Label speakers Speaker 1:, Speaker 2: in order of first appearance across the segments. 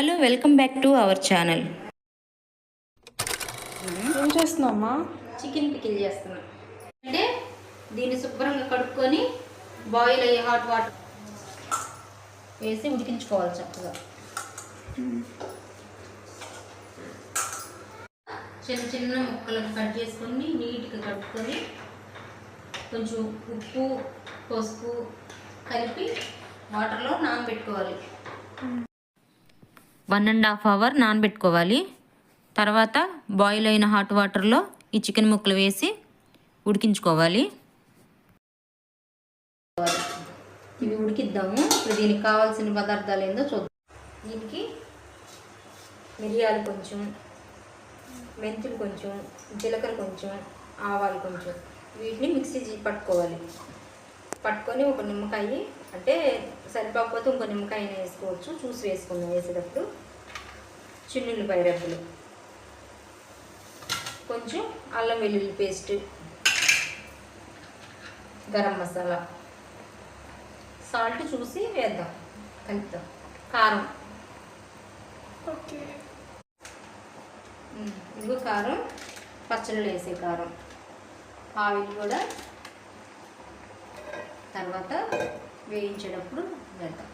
Speaker 1: Hello welcome back to our channel.
Speaker 2: ఏం చేస్తున్నావమ్మా?
Speaker 3: Chicken pickle చేస్తున్నా. అంటే దీన్ని శుభ్రంగా కడుక్కొని బాయిల్ అయ్యే హాట్ వాటర్ వేసి ఉడికించుకోవాలి చక్కగా. చిన్న చిన్న ముక్కలను కట్ చేసుకొని నీట్గా కడుక్కొని కొంచెం ఉప్పు పసుపు కలిపి వాటర్లో నానబెట్టుకోవాలి.
Speaker 1: వన్ అండ్ హాఫ్ అవర్ నానబెట్టుకోవాలి. తర్వాత బాయిల్ అయిన హాట్ వాటర్లో ఈ చికెన్ ముక్కలు వేసి ఉడికించుకోవాలి.
Speaker 3: ఇవి ఉడికిద్దాము. ఇప్పుడు దీనికి కావాల్సిన పదార్థాలు ఏందో చూద్దాం. దీనికి మిరియాలు కొంచెం మెంతులు కొంచెం జీలకర్ర కొంచెం ఆవాలు కొంచెం. వీటిని మిక్సీ పట్టుకోవాలి. పట్టుకొని ఒక నిమ్మకాయ అంటే సరిపోకపోతే ఇంకో నిమ్మకాయ వేసుకోవచ్చు. చూసి వేసుకుందాం వేసేటప్పుడు చిన్నుల్లిపాయ రెబ్బలు. కొంచెం అల్లం వెల్లుల్లి పేస్ట్ గరం మసాలా సాల్ట్ చూసి వేద్దాం. కలుపుతాం. కారం. ఇదిగో కారం. పచ్చళ్ళు వేసే కారం. ఆయిల్ కూడా తర్వాత వేయించేటప్పుడు వేద్దాం.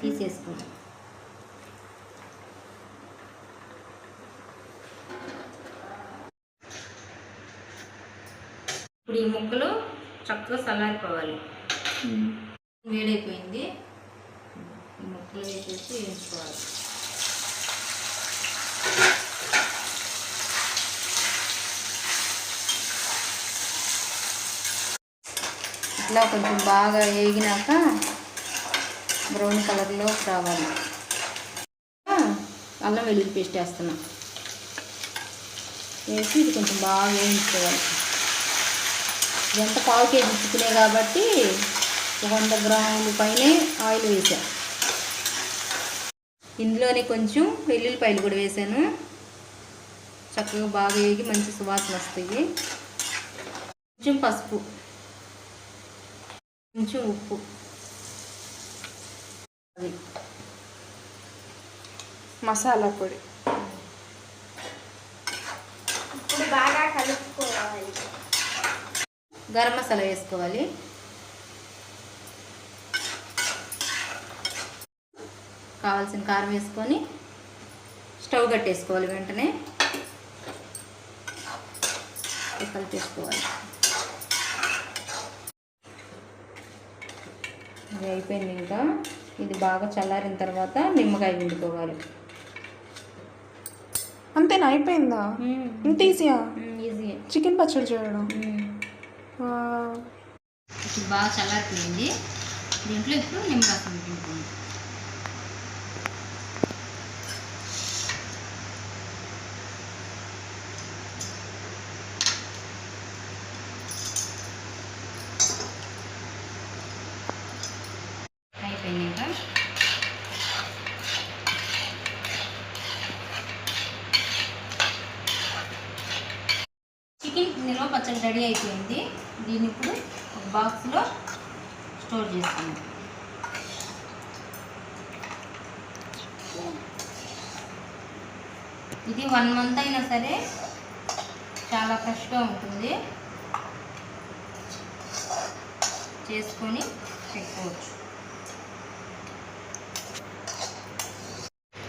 Speaker 3: తీసేసుకుందాం ఇప్పుడు ఈ ముక్కలు చక్కగా చల్లారిపోవాలి. వేడైపోయింది. ఈ ముక్కలు వేసేసి వేయించుకోవాలి. ఇట్లా కొంచెం బాగా వేగినాక బ్రౌన్ కలర్లో రావాలి. అల్లం వెల్లుల్లి పేస్ట్ వేస్తున్నా. వేసి ఇది కొంచెం బాగా వేయించుకోవాలి. ఎంత పావు కేజీ చికెనే కాబట్టి వంద గ్రాముల పైనే ఆయిల్ వేసా. ఇందులోనే కొంచెం వెల్లుల్లిపాయలు కూడా వేసాను. చక్కగా బాగా వేగి మంచి సువాసన వస్తాయి. కొంచెం పసుపు. కొంచెం ఉప్పు. అది.
Speaker 2: మసాలా పొడి.
Speaker 4: ఇప్పుడు బాగా కలుపుకోవాలి.
Speaker 3: గరం మసాలా వేసుకోవాలి. కావాల్సిన కారం వేసుకొని స్టవ్ కట్టేసుకోవాలి వెంటనే. కలిపేసుకోవాలి. ఇది అయిపోయింది ఇంకా. ఇది బాగా చల్లారిన తర్వాత నిమ్మకాయ పిండుకోవాలి.
Speaker 2: అంతేనా? అయిపోయిందా? ఇంత ఈజీయా?
Speaker 3: ఈజీ
Speaker 2: చికెన్ పచ్చడి చేయడం?
Speaker 3: బాగా చల్లారిపోయింది. దీంట్లో ఇప్పుడు నిమ్మరసం పిండుకోండి అయిపోయింది ఇంకా చికెన్ నిల్వ పచ్చడి రెడీ అయిపోయింది. దీన్ని ఇప్పుడు ఒక బాక్స్లో స్టోర్ చేసుకుందాం ఇది వన్ మంత్ అయినా సరే చాలా ఫ్రెష్గా ఉంటుంది. చేసుకొని పెట్టుకోవచ్చు.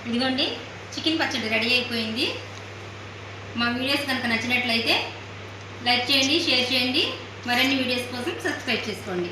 Speaker 3: ఇదిగోండి చికెన్ పచ్చడి రెడీ అయిపోయింది. మా వీడియోస్ కనుక నచ్చినట్లయితే లైక్ చేయండి షేర్ చేయండి. మరిన్ని వీడియోస్ కోసం సబ్స్క్రైబ్ చేసుకోండి.